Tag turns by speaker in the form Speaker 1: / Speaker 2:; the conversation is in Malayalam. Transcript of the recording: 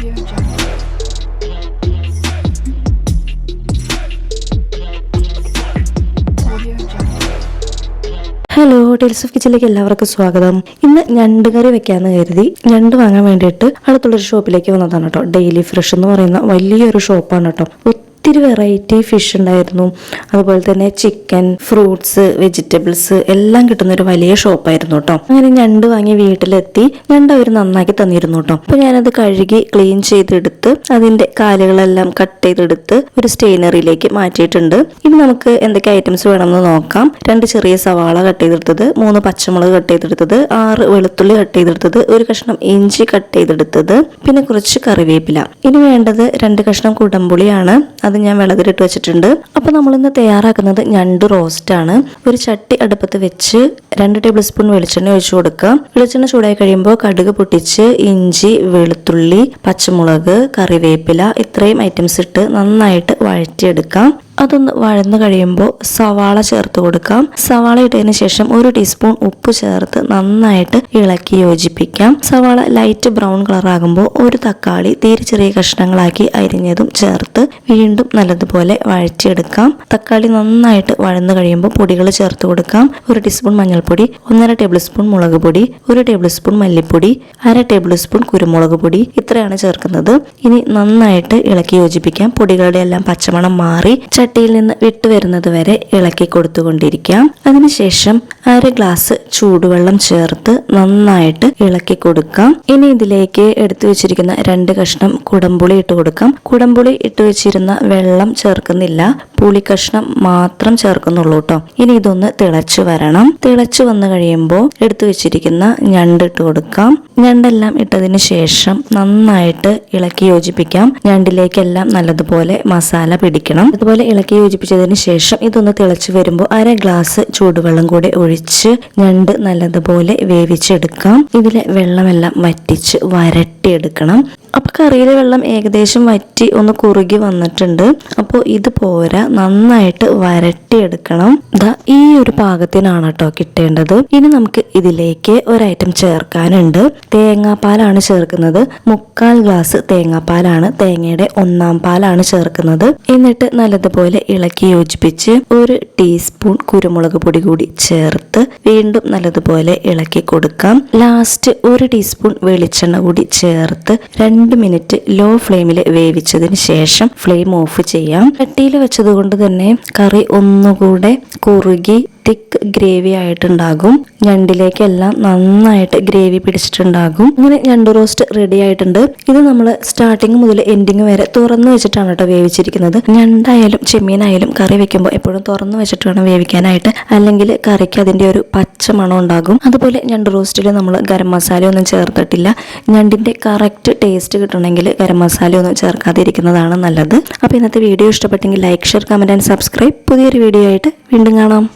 Speaker 1: ഹലോ ടേൽസ് ഓഫ് കിച്ചണിലേക്ക് എല്ലാവർക്കും സ്വാഗതം. ഇന്ന് ഞണ്ട് കറി വെക്കാന്ന് കരുതി ഞണ്ട് വാങ്ങാൻ വേണ്ടിയിട്ട് അടുത്തുള്ളൊരു ഷോപ്പിലേക്ക് വന്നതാണ് കേട്ടോ. ഡെയിലി ഫ്രഷ് എന്ന് പറയുന്ന വലിയൊരു ഷോപ്പാണ് കേട്ടോ. ഒത്തിരി വെറൈറ്റി ഫിഷ് ഉണ്ടായിരുന്നു. അതുപോലെ തന്നെ ചിക്കൻ ഫ്രൂട്ട്സ് വെജിറ്റബിൾസ് എല്ലാം കിട്ടുന്ന ഒരു വലിയ ഷോപ്പായിരുന്നു കേട്ടോ അങ്ങനെ ഞണ്ട് വാങ്ങി വീട്ടിലെത്തി ഞണ്ട് അവർ നന്നാക്കി തന്നിരുന്നു കേട്ടോ അപ്പൊ ഞാനത് കഴുകി ക്ലീൻ ചെയ്തെടുത്ത് അതിന്റെ കാലുകളെല്ലാം കട്ട് ചെയ്തെടുത്ത് ഒരു സ്റ്റെയിനറിയിലേക്ക് മാറ്റിയിട്ടുണ്ട്. ഇനി നമുക്ക് എന്തൊക്കെ ഐറ്റംസ് വേണമെന്ന് നോക്കാം. രണ്ട് ചെറിയ സവാള കട്ട് ചെയ്തെടുത്തത് മൂന്ന് പച്ചമുളക് കട്ട് ചെയ്തെടുത്തത് ആറ് വെളുത്തുള്ളി കട്ട് ചെയ്തെടുത്തത് ഒരു കഷ്ണം ഇഞ്ചി കട്ട് ചെയ്തെടുത്തത് പിന്നെ കുറച്ച് കറിവേപ്പില. ഇനി വേണ്ടത് രണ്ട് കഷ്ണം കുടംപുളിയാണ്. അത് ഞാൻ വിളകിലിട്ട് വെച്ചിട്ടുണ്ട്. അപ്പൊ നമ്മൾ ഇന്ന് തയ്യാറാക്കുന്നത് ഞണ്ട് റോസ്റ്റ് ആണ്. ഒരു ചട്ടി അടുപ്പത്ത് വെച്ച് രണ്ട് ടേബിൾ സ്പൂൺ വെളിച്ചെണ്ണ ഒഴിച്ചു കൊടുക്കുക. വെളിച്ചെണ്ണ ചൂടായി കഴിയുമ്പോൾ കടുക് പൊട്ടിച്ച് ഇഞ്ചി വെളുത്തുള്ളി പച്ചമുളക് കറിവേപ്പില ഇത്രയും ഐറ്റംസ് ഇട്ട് നന്നായിട്ട് വഴറ്റിയെടുക്കാം. അതൊന്ന് വഴന്നു കഴിയുമ്പോൾ സവാള ചേർത്ത് കൊടുക്കാം. സവാള ഇട്ടതിന് ശേഷം ഒരു ടീസ്പൂൺ ഉപ്പ് ചേർത്ത് നന്നായിട്ട് ഇളക്കി യോജിപ്പിക്കാം. സവാള ലൈറ്റ് ബ്രൗൺ കളർ ആകുമ്പോൾ ഒരു തക്കാളി തീരെ ചെറിയ കഷ്ണങ്ങളാക്കി അരിഞ്ഞതും ചേർത്ത് വീണ്ടും നല്ലതുപോലെ വഴറ്റിയെടുക്കാം. തക്കാളി നന്നായിട്ട് വഴന്നു കഴിയുമ്പോൾ പൊടികൾ ചേർത്ത് കൊടുക്കാം. ഒരു ടീസ്പൂൺ മഞ്ഞൾപ്പൊടി ഒന്നര ടേബിൾ സ്പൂൺ മുളക് പൊടി ഒരു ടേബിൾ സ്പൂൺ മല്ലിപ്പൊടി അര ടേബിൾ സ്പൂൺ കുരുമുളക് പൊടി ഇത്രയാണ് ചേർക്കുന്നത്. ഇനി നന്നായിട്ട് ഇളക്കി യോജിപ്പിക്കാം. പൊടികളുടെ എല്ലാം പച്ചമണം മാറി ചട്ടിയിൽ നിന്ന് വിട്ടുവരുന്നത് വരെ ഇളക്കി കൊടുത്തുകൊണ്ടിരിക്കാം. അതിനുശേഷം അര ഗ്ലാസ് ചൂടുവെള്ളം ചേർത്ത് നന്നായിട്ട് ഇളക്കി കൊടുക്കാം. ഇനി ഇതിലേക്ക് എടുത്തു വെച്ചിരിക്കുന്ന രണ്ട് കഷ്ണം കുടംപുളി ഇട്ട് കൊടുക്കാം. കുടംപുളി ഇട്ട് വെച്ചിരുന്ന വെള്ളം ചേർക്കുന്നില്ല. പുളി കഷ്ണം മാത്രം ചേർക്കുന്നുള്ളൂ കേട്ടോ ഇനി ഇതൊന്ന് തിളച്ചു വരണം. തിളച്ചു വന്നു കഴിയുമ്പോൾ എടുത്തു വെച്ചിരിക്കുന്ന ഞണ്ട് ഇട്ട് കൊടുക്കാം. ഞണ്ടെല്ലാം ഇട്ടതിന് ശേഷം നന്നായിട്ട് ഇളക്കി യോജിപ്പിക്കാം. ഞണ്ടിലേക്കെല്ലാം നല്ലതുപോലെ മസാല പിടിക്കണം. അതുപോലെ ഇളക്കി യോജിപ്പിച്ചതിന് ശേഷം ഇതൊന്ന് തിളച്ചു വരുമ്പോൾ അര ഗ്ലാസ് ചൂടുവെള്ളം കൂടി ഒഴിച്ച് ഞണ്ട് നല്ലതുപോലെ വേവിച്ചെടുക്കാം. ഇതിലെ വെള്ളമെല്ലാം വറ്റിച്ച് വരട്ടിയെടുക്കണം. അപ്പൊ കറിയിലെ വെള്ളം ഏകദേശം വറ്റി ഒന്ന് കുറുകി വന്നിട്ടുണ്ട്. അപ്പോൾ ഇത് പോരാ നന്നായിട്ട് വരട്ടിയെടുക്കണം. ദാ ഈ ഒരു പാകത്തിനാണ് കേട്ടോ കിട്ടേണ്ടത്. ഇനി നമുക്ക് ഇതിലേക്ക് ഒരു ഐറ്റം ചേർക്കാനുണ്ട്. തേങ്ങാപ്പാലാണ് ചേർക്കുന്നത്. മുക്കാൽ ഗ്ലാസ് തേങ്ങാപ്പാലാണ് തേങ്ങയുടെ ഒന്നാം പാലാണ് ചേർക്കുന്നത്. എന്നിട്ട് നല്ലതുപോലെ ഇളക്കി യോജിപ്പിച്ച് ഒരു ടീസ്പൂൺ കുരുമുളക് പൊടി കൂടി ചേർത്ത് വീണ്ടും നല്ലതുപോലെ ഇളക്കി കൊടുക്കാം. ലാസ്റ്റ് ഒരു ടീസ്പൂൺ വെളിച്ചെണ്ണ കൂടി ചേർത്ത് രണ്ട് മിനിറ്റ് ലോ ഫ്ലെയിമിൽ വേവിച്ചതിന് ശേഷം ഫ്ലെയിം ഓഫ് ചെയ്യാം. ചട്ടിയിൽ വെച്ചതുകൊണ്ട് തന്നെ കറി ഒന്നുകൂടെ കുറുകി തിക്ക് ഗ്രേവി ആയിട്ടുണ്ടാകും. ഞണ്ടിലേക്കെല്ലാം നന്നായിട്ട് ഗ്രേവി പിടിച്ചിട്ടുണ്ടാകും. ഇങ്ങനെ ഞണ്ട് റോസ്റ്റ് റെഡി ആയിട്ടുണ്ട്. ഇത് നമ്മൾ സ്റ്റാർട്ടിങ് മുതൽ എൻഡിങ് വരെ തുറന്നു വെച്ചിട്ടാണ് കേട്ടോ വേവിച്ചിരിക്കുന്നത്. ഞണ്ടായാലും ചെമ്മീനായാലും കറി വെക്കുമ്പോൾ എപ്പോഴും തുറന്നു വെച്ചിട്ട് വേണം വേവിക്കാനായിട്ട്. അല്ലെങ്കിൽ കറിക്ക് അതിന്റെ ഒരു പച്ച മണം ഉണ്ടാകും. അതുപോലെ ഞണ്ട് റോസ്റ്റിൽ നമ്മൾ ഗരം മസാല ഒന്നും ചേർത്തിട്ടില്ല. ഞണ്ടിന്റെ കറക്റ്റ് ടേസ്റ്റ് കിട്ടണമെങ്കിൽ ഗരം മസാല ഒന്നും ചേർക്കാതിരിക്കുന്നതാണ് നല്ലത്. അപ്പോൾ ഇന്നത്തെ വീഡിയോ ഇഷ്ടപ്പെട്ടെങ്കിൽ like share comment and subscribe പുതിയൊരു വീഡിയോ ആയിട്ട് വീണ്ടും കാണാം.